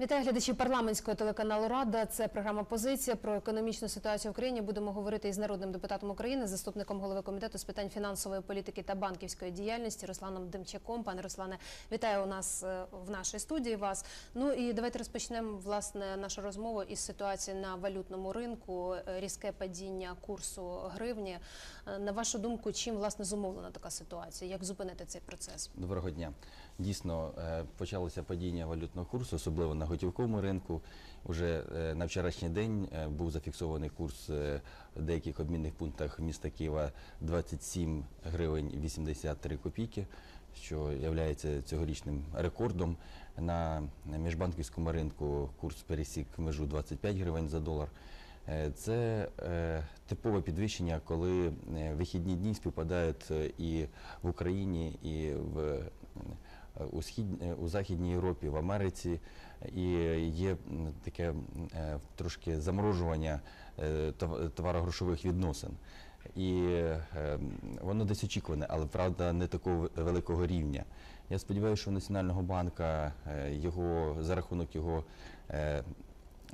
Вітаю глядачі парламентського телеканалу Рада. Це програма Позиція про економічну ситуацію в Україні. Будемо говорити із народним депутатом України, заступником голови комітету з питань фінансової політики та банківської діяльності Русланом Демчаком. Пане Руслане, вітаю у нас е, в нашій студії вас. Ну і давайте розпочнемо власне нашу розмову із ситуації на валютному ринку. Е, Різке падіння курсу гривні. Е, На вашу думку, чим власне зумовлена така ситуація? Як зупинити цей процес? Доброго дня. Дійсно, е, почалося падіння валютного курсу, особливо на готівковому ринку. Уже е, на вчорашній день е, був зафіксований курс в деяких обмінних пунктах міста Києва 27 гривень 83 копійки, що є цьогорічним рекордом. На міжбанківському ринку курс пересік межу 25 гривень за долар. Це типове підвищення, коли вихідні дні співпадають і в Україні, і в у схід е, у Західній Європі, в Америці, і є таке е, трошки заморожування е, тов- товарогрошових відносин. І воно десь очікуване, але правда не такого великого рівня. Я сподіваюся, що Національного банка його за рахунок його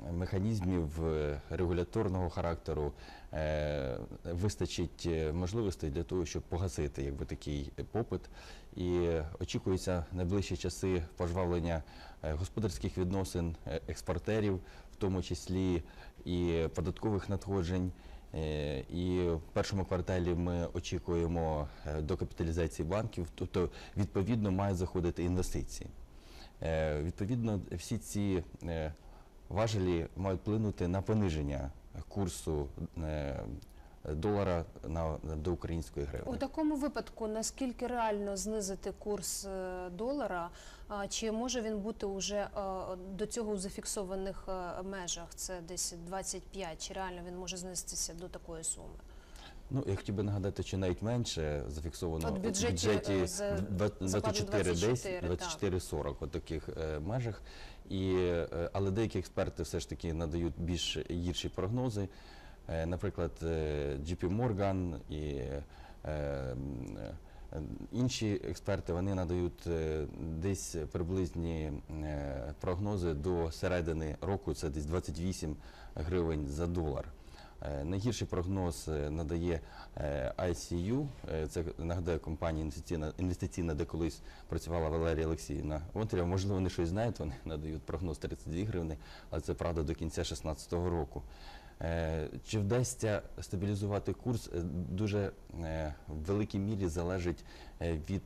механізмів е, регуляторного характеру е, вистачить е, можливостей для того, щоб погасити якби такий попит. І очікується найближчі часи пожвавлення господарських відносин, експортерів, в тому числі і податкових надходжень. І в першому кварталі ми очікуємо е, докапіталізації банків, тобто відповідно мають заходити інвестиції. Відповідно, всі ці важелі мають вплинути на пониження курсу е, долара на, до української У такому випадку наскільки реально знизити курс е, долара? Чи може він бути уже е, до цього у зафіксованих межах? Це десь 25, Чи реально він може знизитися до такої суми? Ну, я хотів би нагадати, що навіть менше зафіксовано От в бюджеті, бюджеті е, з- закладено 24 24, 24-40 от таких межах. І, е, але деякі експерти все ж таки надають більш гірші прогнози. Е, Наприклад, е, JP Morgan і інші експерти вони надають десь приблизні прогнози до середини року, це десь 28 гривень за долар. Е, Найгірший прогноз е, надає е, ICU, це нагадаю компанія інвестиційна, інвестиційна, де колись працювала Валерія Олексіївна Гонтарєва. Можливо, вони щось знають, вони надають прогноз 32 гривни, але це правда до кінця 2016 року. Чи вдасться стабілізувати курс, дуже в великій мірі залежить від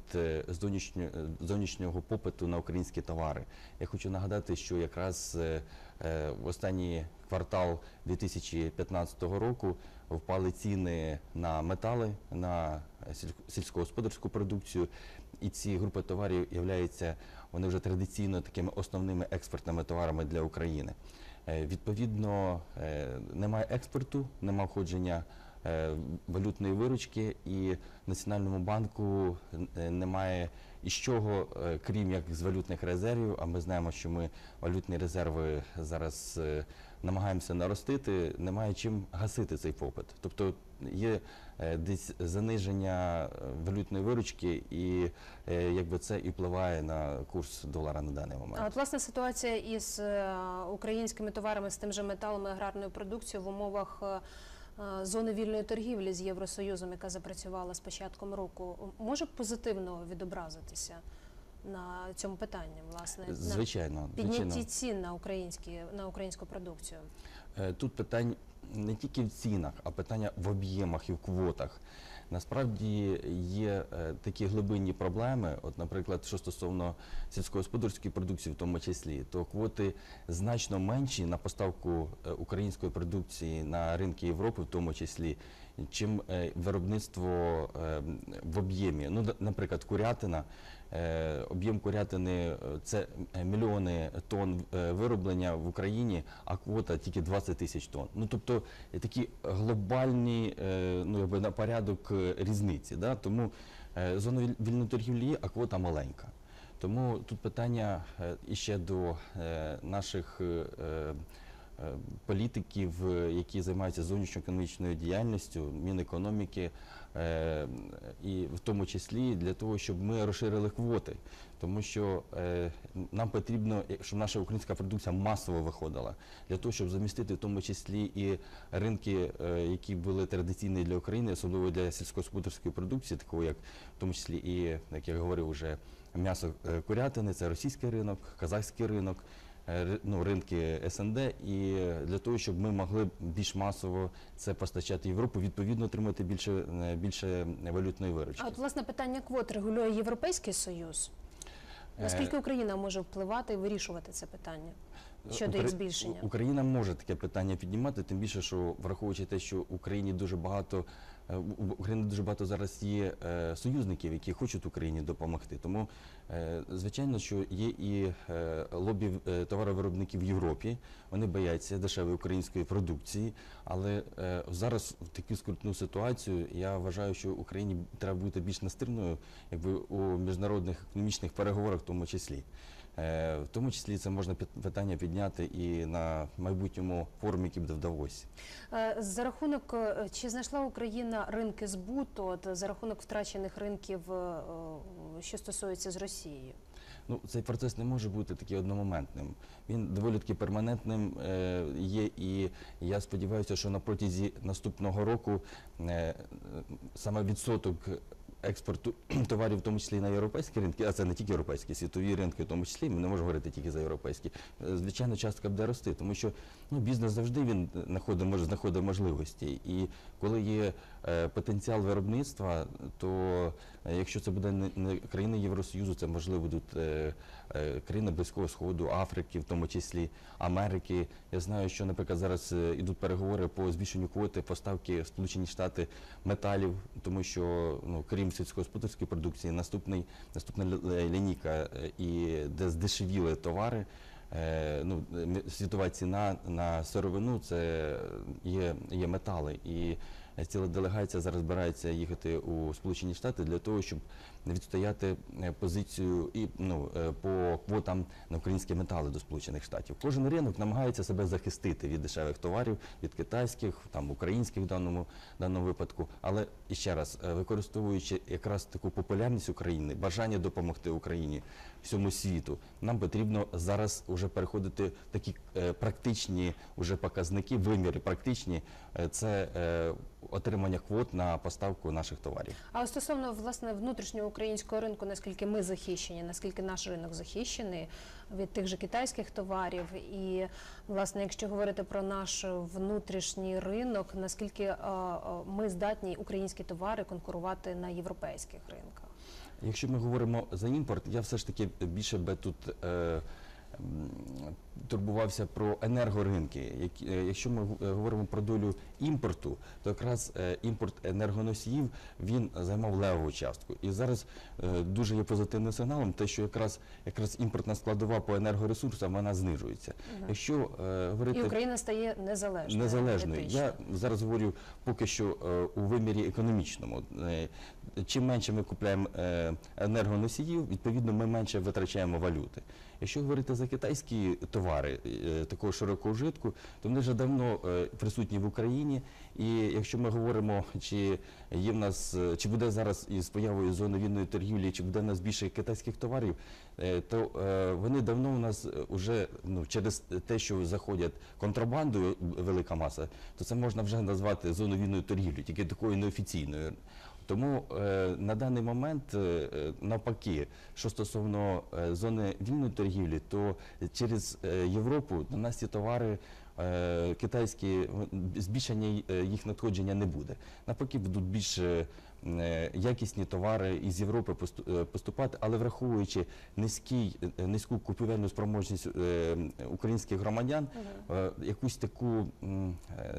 зовнішнього, попиту на українські товари. Я хочу нагадати, що якраз в останній квартал 2015 року впали ціни на метали, на сіль- сільськогосподарську продукцію, і ці групи товарів являються вони вже традиційно такими основними експортними товарами для України. Е, Відповідно, е, немає експорту, немає входження е, валютної виручки, і Національному банку е, немає із чого, е, крім як з валютних резервів. А ми знаємо, що ми валютні резерви зараз е, намагаємося наростити. Немає чим гасити цей попит. Тобто є е, десь заниження е, валютної виручки, і е, якби це і впливає на курс долара на даний момент. А от власне ситуація із е, українськими товарами з тим же металом і аграрною продукцією в умовах е, е, зони вільної торгівлі з Євросоюзом, яка запрацювала з початком року, може позитивно відобразитися на цьому питанні, власне, на Звичайно, піднятті звичайно. цін на українські на українську продукцію. Е, Тут питань не тільки в цінах, а питання в об'ємах і в квотах. Насправді є е, такі глибинні проблеми. От, наприклад, що стосовно сільськогосподарської продукції, в тому числі, то квоти значно менші на поставку е, української продукції на ринки Європи, в тому числі, чим е, виробництво е, в об'ємі. Ну, наприклад, курятина. Е, Об'єм курятини це мільйони тонн вироблення в Україні, а квота тільки 20 тисяч тонн. Ну тобто такі глобальні ну, якби на порядок різниці. Да? Тому зона віль- вільної торгівлі є, а квота маленька. Тому тут питання іще до наших політиків, е, які займаються зовнішньоекономічною діяльністю, Мінекономіки, е, і в тому числі для того, щоб ми розширили квоти. Тому що е, нам потрібно, щоб наша українська продукція масово виходила для того, щоб замістити в тому числі і ринки, які були традиційні для України, особливо для сільськогосподарської продукції, такої як в тому числі і як я говорив, вже м'ясо курятини, це російський ринок, казахський ринок. Е, Ну, ринки СНД, і для того, щоб ми могли більш масово це постачати Європу, відповідно отримати більше, е, більше валютної виручки. А от власне питання квот регулює Європейський Союз. Наскільки Е, Україна може впливати і вирішувати це питання щодо їх збільшення? Україна може таке питання піднімати, тим більше, що враховуючи те, що Україні дуже багато в Україні дуже багато зараз є е, союзників, які хочуть Україні допомогти. Тому е, звичайно, що є і е, лобі е, товаровиробників в Європі. Вони бояться дешевої української продукції, але е, зараз в таку скрутну ситуацію я вважаю, що Україні треба бути більш настирною, якби у міжнародних економічних переговорах, в тому числі. Е, В тому числі це можна питання підняти і на майбутньому форумі, який буде в Давосі. Е, За рахунок е, чи знайшла Україна ринки збуту от, за рахунок втрачених ринків, що стосується з Росією? Ну, цей процес не може бути такий одномоментним. Він доволі таки перманентним є, і я сподіваюся, що на протязі наступного року саме відсоток експорту товарів, в тому числі і на європейські ринки, а це не тільки європейські, світові ринки, в тому числі, ми не можемо говорити тільки за європейські. е, Звичайно, частка буде рости, тому що ну, бізнес завжди він знаходить, може, знаходить можливості. І коли є потенціал виробництва, то е, якщо це буде не, країни Євросоюзу, це можливо будуть е, е, країни Близького Сходу, Африки, в тому числі Америки. Я знаю, що, наприклад, зараз е, йдуть переговори по збільшенню квоти поставки в Сполучені Штати металів, тому що ну, крім сільськогосподарської продукції, наступний наступна лі- лі- лінійка, е, і де здешевіли товари. Е, ну, світова ціна на сировину це є, є метали. І ціла делегація зараз збирається їхати у Сполучені Штати для того, щоб відстояти е, позицію і ну е, по квотам на українські метали до Сполучених Штатів. Кожен ринок намагається себе захистити від дешевих товарів, від китайських, там українських в даному даному випадку. Але ще раз е, використовуючи якраз таку популярність України, бажання допомогти Україні всьому світу, нам потрібно зараз уже переходити в такі практичні уже показники, виміри практичні. Це отримання квот на поставку наших товарів. А стосовно власне внутрішнього українського ринку, наскільки ми захищені, наскільки наш ринок захищений від тих же китайських товарів, і власне, якщо говорити про наш внутрішній ринок, наскільки е, е, ми здатні українські товари конкурувати на європейських ринках? Якщо ми говоримо за імпорт, я все ж таки більше би тут е, турбувався про енергоринки. Е, Якщо ми е, говоримо про долю імпорту, то якраз е, імпорт енергоносіїв він займав левову частку. І зараз дуже є позитивним сигналом, те, що якраз якраз імпортна складова по енергоресурсам вона знижується. Якщо е, говорити І Україна стає незалежною. незалежною. Я зараз говорю поки що у вимірі економічному. Чим менше ми купуємо е, енергоносіїв, відповідно ми менше витрачаємо валюти. Якщо говорити за китайські товари е, такого широкого вжитку, то вони вже давно е, присутні в Україні. І якщо ми говоримо, чи є в нас, е, чи буде зараз із появою зони вільної торгівлі, чи буде в нас більше китайських товарів, то вони давно у нас вже ну, через те, що заходять контрабандою велика маса, то це можна вже назвати зоною вільної торгівлі, тільки такою неофіційною. Тому е, на даний момент е, е, навпаки, що стосовно зони вільної торгівлі, то через Європу на нас ці товари китайські збільшення їх надходження не буде. Навпаки, будуть більш е, е, якісні товари із Європи е, поступати, але враховуючи низький, е, низьку купівельну спроможність е, українських громадян, е, якусь таку е,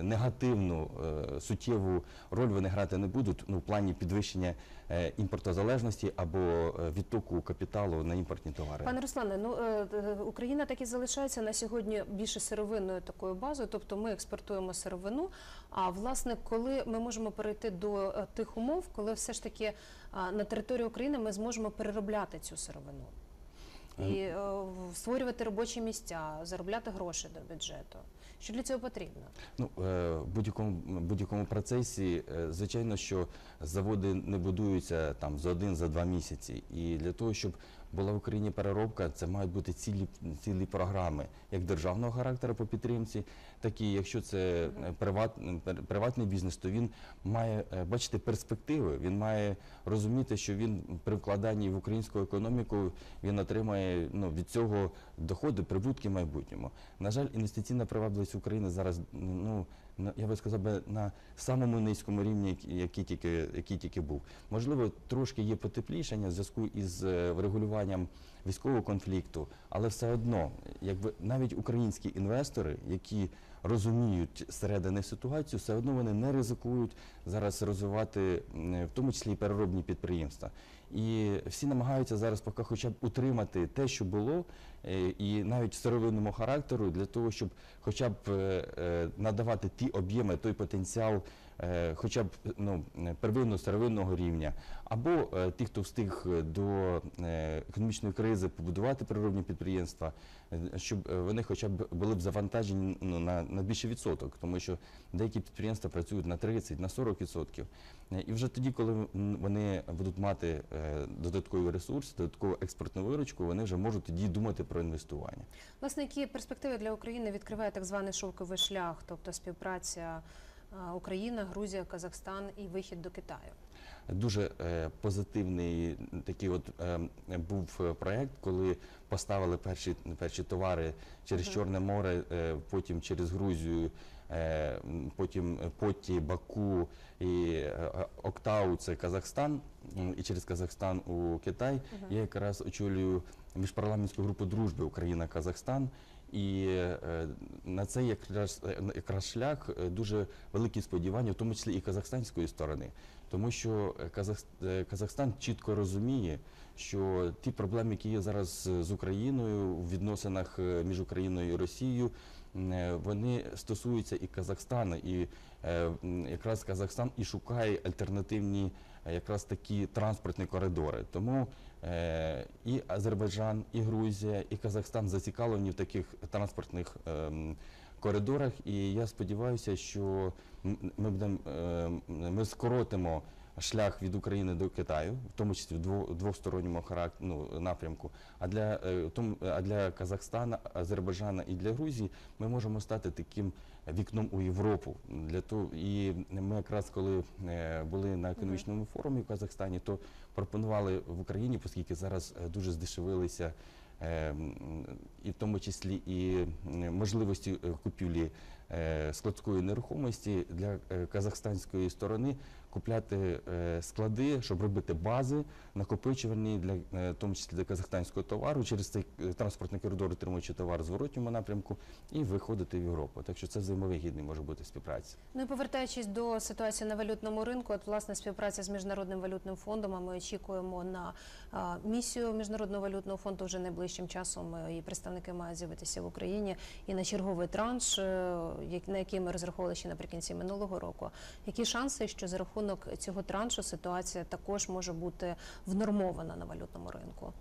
негативну е, суттєву роль вони грати не будуть ну, в плані підвищення е, імпортозалежності або е, відтоку капіталу на імпортні товари. Пане Руслане, ну е, е, Україна так і залишається на сьогодні більше сировинною такою базою, тобто ми експортуємо сировину. А власне, коли ми можемо перейти до е, тих умов, коли все ж таки на території України ми зможемо переробляти цю сировину і е, створювати робочі місця, заробляти гроші до бюджету. Що для цього потрібно? Ну, е, в будь-якому будь-якому процесі, е, звичайно, що заводи не будуються там за один, за два місяці. І для того, щоб була в Україні переробка, це мають бути цілі цілі програми, як державного характеру по підтримці, так і якщо це е, приват, приватний бізнес, то він має е, бачити перспективи. Він має розуміти, що він при вкладанні в українську економіку він отримає ну, від цього доходи, прибутки в майбутньому. На жаль, інвестиційна привабливість України зараз ну я би сказав би на самому низькому рівні, який- тільки який тільки був. Можливо, трошки є потеплішання в зв'язку із е, врегулюванням військового конфлікту, але все одно, якби навіть українські інвестори, які розуміють середини ситуацію, все одно вони не ризикують зараз розвивати в тому числі і переробні підприємства. І всі намагаються зараз поки хоча б утримати те, що було, е, і навіть сировинному характеру для того, щоб хоча б е, е, надавати ті об'єми, той потенціал, хоча б ну, первинно сировинного рівня, або ті, хто встиг до економічної кризи побудувати переробні підприємства, щоб е, вони хоча б були б завантажені ну, на, на більший відсоток, тому що деякі підприємства працюють на 30, на 40 відсотків. Е, І вже тоді, коли вони будуть мати е, додатковий ресурс, додаткову експортну виручку, вони вже можуть тоді думати про інвестування. Власне, які перспективи для України відкриває так званий шовковий шлях, тобто співпраця Україна, Грузія, Казахстан і вихід до Китаю? Дуже е, позитивний такий от е, був е, проект, коли поставили перші перші товари через Чорне море, е, потім через Грузію, е, потім Потті, Баку і е, Октау, це Казахстан, і через Казахстан у Китай. Я якраз очолюю міжпарламентську групу дружби Україна-Казахстан. І е, на цей якраз, якраз шлях е, дуже великі сподівання, в тому числі і казахстанської сторони. Тому що е, Казахстан чітко розуміє, що ті проблеми, які є зараз з Україною в відносинах між Україною і Росією, вони стосуються і Казахстану, і якраз Казахстан і шукає альтернативні якраз такі транспортні коридори. Тому і Азербайджан, і Грузія, і Казахстан зацікавлені в таких транспортних ем, коридорах. І я сподіваюся, що ми будемо е, ми скоротимо шлях від України до Китаю, в тому числі в дво- двосторонньому харак- ну, напрямку. А для е, а для Казахстана, Азербайджана і для Грузії ми можемо стати таким вікном у Європу. Для того і ми якраз коли е, були на економічному форумі в Казахстані, то пропонували в Україні, оскільки зараз е, дуже здешевилися. е, І в тому числі і можливості купівлі складської нерухомості для казахстанської сторони купляти е, склади, щоб робити бази накопичувальні для е, в тому числі для казахстанського товару через цей е, транспортний коридор, отримуючи товар в зворотньому напрямку, і виходити в Європу. Так що це взаємовигідний може бути співпраця. Ну і повертаючись до ситуації на валютному ринку, от власне співпраця з міжнародним валютним фондом. А ми очікуємо на а, місію міжнародного валютного фонду вже найближчим часом. І представники мають з'явитися в Україні і на черговий транш, на який ми розраховували ще наприкінці минулого року. Які шанси, що за рахунок цього траншу ситуація також може бути внормована на валютному ринку?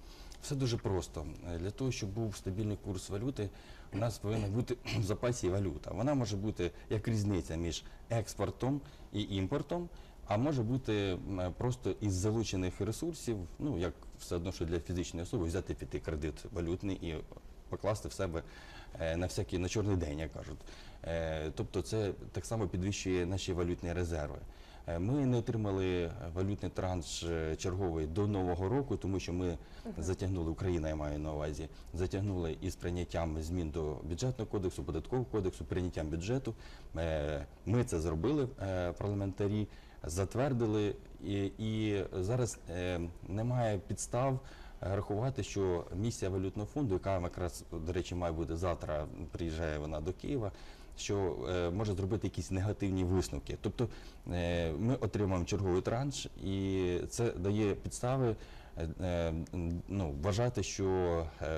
Все дуже просто. Е, Для того, щоб був стабільний курс валюти, у нас повинна бути в запасі валюта. Вона може бути як різниця між експортом і імпортом, а може бути просто із залучених ресурсів, ну як все одно, що для фізичної особи взяти піти кредит валютний і покласти в себе е, на всякий на чорний день, як кажуть. Е, Тобто це так само підвищує наші валютні резерви. Е, Ми не отримали валютний транш е, черговий до нового року, тому що ми затягнули Україна, я маю на увазі, затягнули із прийняттям змін до бюджетного кодексу, податкового кодексу, прийняттям бюджету. Е, Ми це зробили е, парламентарі, затвердили, і, і зараз е, немає підстав. е, Рахувати, що місія валютного фонду, яка якраз, до речі, має бути завтра, приїжджає вона до Києва, що е, може зробити якісь негативні висновки. Тобто е, ми отримаємо черговий транш, і це дає підстави е, ну, вважати, що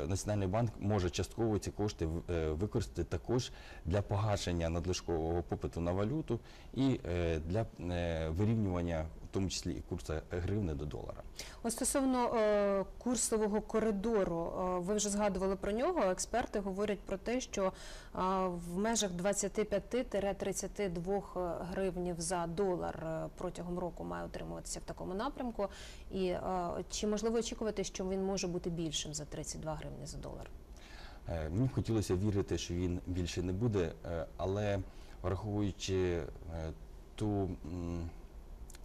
Національний банк може частково ці кошти використати також для погашення надлишкового попиту на валюту і для вирівнювання тому числі і курсу гривни до долара. Ось стосовно е, курсового коридору, е, ви вже згадували про нього. Експерти говорять про те, що е, в межах 25-32 гривнів за долар е, протягом року має отримуватися в такому напрямку. І е, чи можливо очікувати, що він може бути більшим за 32 гривні за долар? Е, Мені б хотілося вірити, що він більше не буде, е, але враховуючи е, ту м,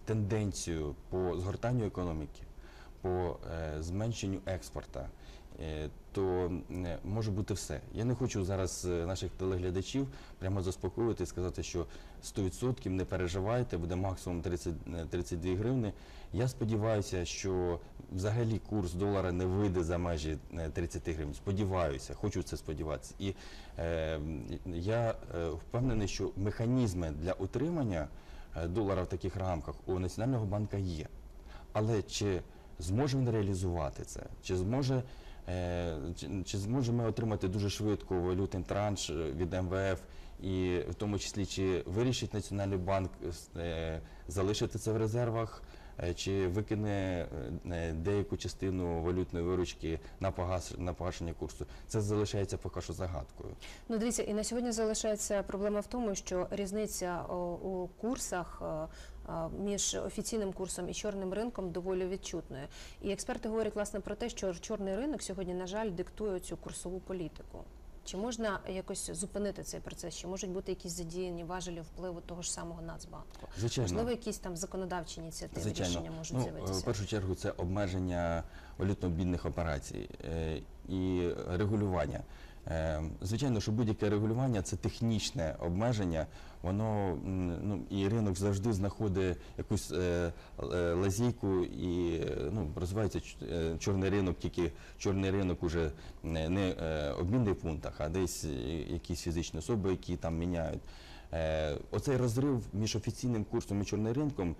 тенденцію по згортанню економіки, по е, зменшенню експорту, е, то м, може бути все. Я не хочу зараз е, наших телеглядачів прямо заспокоїти і сказати, що 100% не переживайте, буде максимум 30, е, 32 гривни. Я сподіваюся, що взагалі курс долара не вийде за межі е, 30 гривень. Сподіваюся, хочу це сподіватися. І е, я е, впевнений, що механізми для утримання е, долара в таких рамках у Національного банка є. Але чи зможе він реалізувати це? Чи зможе, е, чи, зможемо ми отримати дуже швидко валютний транш е, від МВФ, і в тому числі чи вирішить Національний банк е, залишити це в резервах? Е, Чи викине е, деяку частину валютної виручки на погас на погашення курсу? Це залишається поки що загадкою. Ну, дивіться, і на сьогодні залишається проблема в тому, що різниця у курсах е, між офіційним курсом і чорним ринком доволі відчутною. І експерти говорять власне про те, що чорний ринок сьогодні, на жаль, диктує цю курсову політику. Чи можна якось зупинити цей процес? Чи можуть бути якісь задіяні важелі впливу того ж самого Нацбанку? Звичайно. Можливо, якісь там законодавчі ініціативи Звичайно. рішення можуть ну, з'явитися? В першу чергу це обмеження валютно-обмінних операцій е, і регулювання. Е, звичайно, що будь-яке регулювання це технічне обмеження, воно ну, і ринок завжди знаходить якусь е, е, лазійку і ну, розвивається чорний ринок, тільки чорний ринок уже не, е, обмінний пунктах, а десь якісь фізичні особи, які там міняють. Оцей розрив між офіційним курсом і чорним ринком,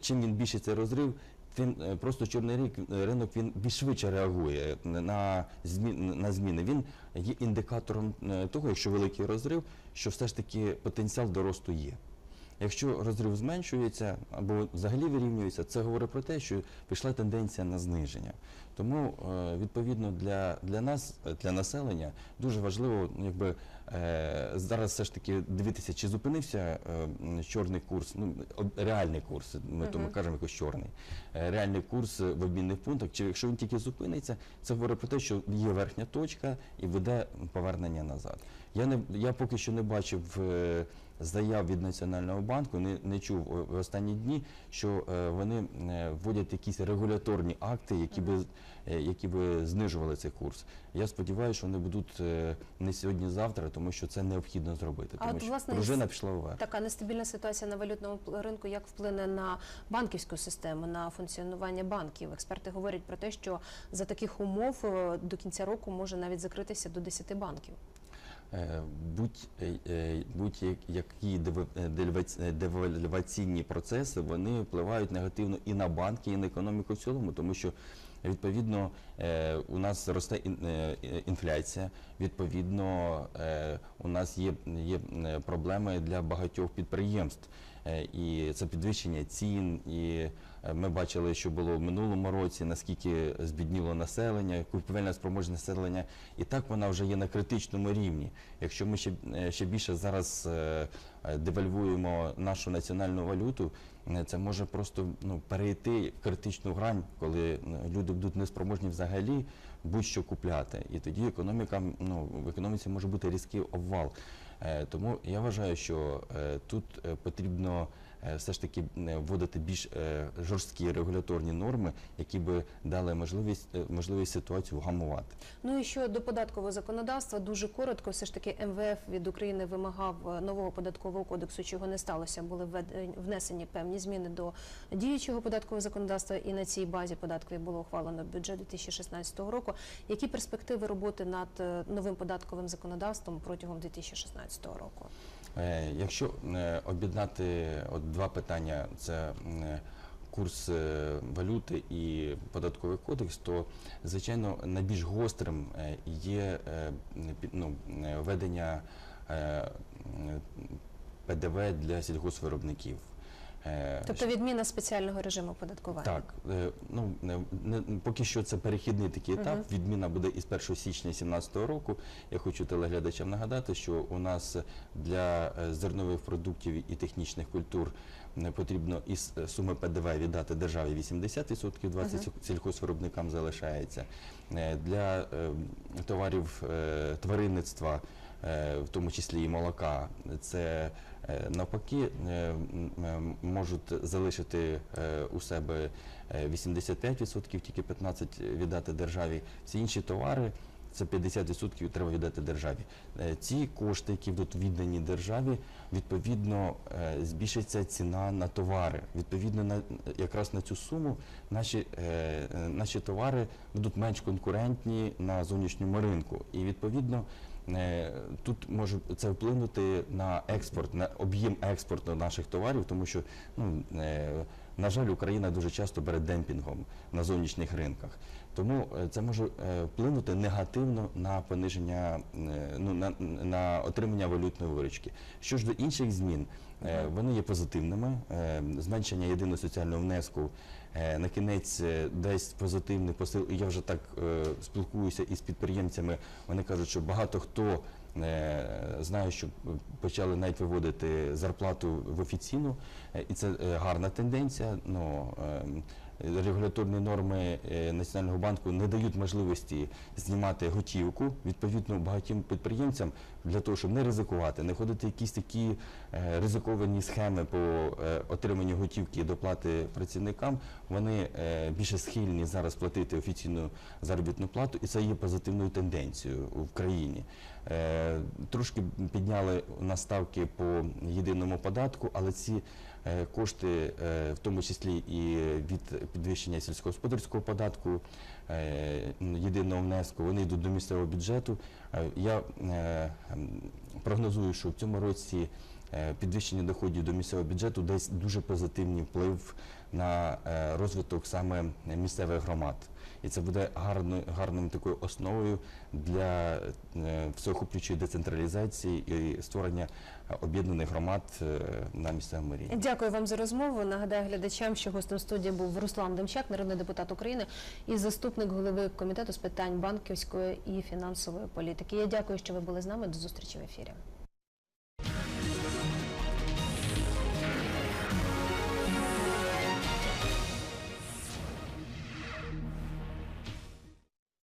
чим він більший цей розрив, тим е, просто чорний ринок, ринок він більш швидше реагує на зміни, на зміни. Він є індикатором е, того, якщо великий розрив, що все ж таки потенціал до росту є. Якщо розрив зменшується або взагалі вирівнюється, це говорить про те, що пішла тенденція на зниження. Тому е, відповідно для, для нас, е, для населення, дуже важливо, ну, якби е, зараз все ж таки дивитися, чи зупинився е, чорний курс, ну реальний курс, ми тому Мгм. кажемо якось чорний, е, реальний курс в обмінних пунктах. Чи якщо він тільки зупиниться, це говорить про те, що є верхня точка і буде повернення назад. Я не я поки що не бачив е, заяв від Національного банку, не, не чув е, в останні дні, що е, вони е, вводять якісь регуляторні акти, які би е, які би знижували цей курс. Я сподіваюся, що вони будуть е, не сьогодні-завтра, тому що це необхідно зробити. А Тому от, що власне, пружина пішла вверх. Така нестабільна ситуація на валютному ринку як вплине на банківську систему, на функціонування банків. Експерти говорять про те, що за таких умов е, до кінця року може навіть закритися до 10 банків. Е, будь- Будь-які е, девальваційні процеси вони впливають негативно і на банки, і на економіку в цілому, тому що відповідно е, у нас росте е, інфляція. Відповідно, е, у нас є, є проблеми для багатьох підприємств. Е, І це підвищення цін, і е, ми бачили, що було в минулому році, наскільки збідніло населення, купівельна спроможність населення, і так вона вже є на критичному рівні. Якщо ми ще, е, ще більше зараз девальвуємо нашу національну валюту, це може просто ну, перейти в критичну грань, коли люди будуть неспроможні взагалі будь-що купляти. І тоді економіка, ну, в економіці може бути різкий обвал. Е, Тому я вважаю, що е, тут е, потрібно все ж таки е, вводити більш е, жорсткі регуляторні норми, які би дали можливість, е, можливість ситуацію вгамувати. Ну і щодо податкового законодавства, дуже коротко, все ж таки МВФ від України вимагав е, нового податкового кодексу, чого не сталося. Були внесені певні зміни до діючого податкового законодавства, і на цій базі податковій було ухвалено бюджет 2016 року. Які перспективи роботи над е, новим податковим законодавством протягом 2016 року? Е, Якщо е, об'єднати от два питання, це е, курс валюти і податковий кодекс, то звичайно найбільш гострим є ну, введення ПДВ для сільгоспвиробників. Е, Тобто відміна спеціального режиму оподаткування. так, е, ну не, не- поки що це перехідний такий етап. Мгм. Відміна буде із 1 січня 2017 року. Я хочу телеглядачам нагадати, що у нас для е, зернових продуктів і технічних культур не потрібно із суми ПДВ віддати державі 80%, 20% сільхозвиробникам залишається. Для товарів тваринництва, в тому числі і молока, це навпаки е, м, можуть залишити е, у себе е, 85%, тільки 15% віддати державі. Всі інші товари. Це 50% треба віддати державі. Е, Ці кошти, які будуть віддані державі, відповідно е, збільшиться ціна на товари. Відповідно, на якраз на цю суму наші, е, е, наші товари будуть менш конкурентні на зовнішньому ринку. І відповідно е, тут може це вплинути на експорт, на об'єм експорту наших товарів, тому що ну е, на жаль, Україна дуже часто бере демпінгом на зовнішніх ринках. Тому е, це може е, вплинути негативно на пониження, е, ну на, на отримання валютної виручки. Що ж до інших змін, е, вони є позитивними. Е, Зменшення єдиного соціального внеску е, на кінець е, дасть позитивний посил. І я вже так е, спілкуюся із підприємцями. Вони кажуть, що багато хто. знає, що почали навіть виводити зарплату в офіційну, е, і це е, гарна тенденція. Ну, ем, регуляторні норми е, Національного банку не дають можливості знімати готівку. Відповідно, багатьом підприємцям для того, щоб не ризикувати, не ходити якісь такі е, ризиковані схеми по е, отриманню готівки і доплати працівникам, вони більше схильні зараз платити офіційну заробітну плату, і це є позитивною тенденцією в країні. Трошки підняли на ставки по єдиному податку, але ці кошти, е, в тому числі і від підвищення сільськогосподарського податку, е, єдиного внеску, вони йдуть до місцевого бюджету. Е, Я е, прогнозую, що в цьому році е, підвищення доходів до місцевого бюджету дасть дуже позитивний вплив на е, розвиток саме місцевих громад. І це буде гарною гарною такою основою для е, всеохоплюючої децентралізації і створення об'єднаних громад е, на місцевому рівні. Дякую вам за розмову. Нагадаю глядачам, що гостем студії був Руслан Демчак, народний депутат України і заступник голови комітету з питань банківської і фінансової політики. Я дякую, що ви були з нами. До зустрічі в ефірі.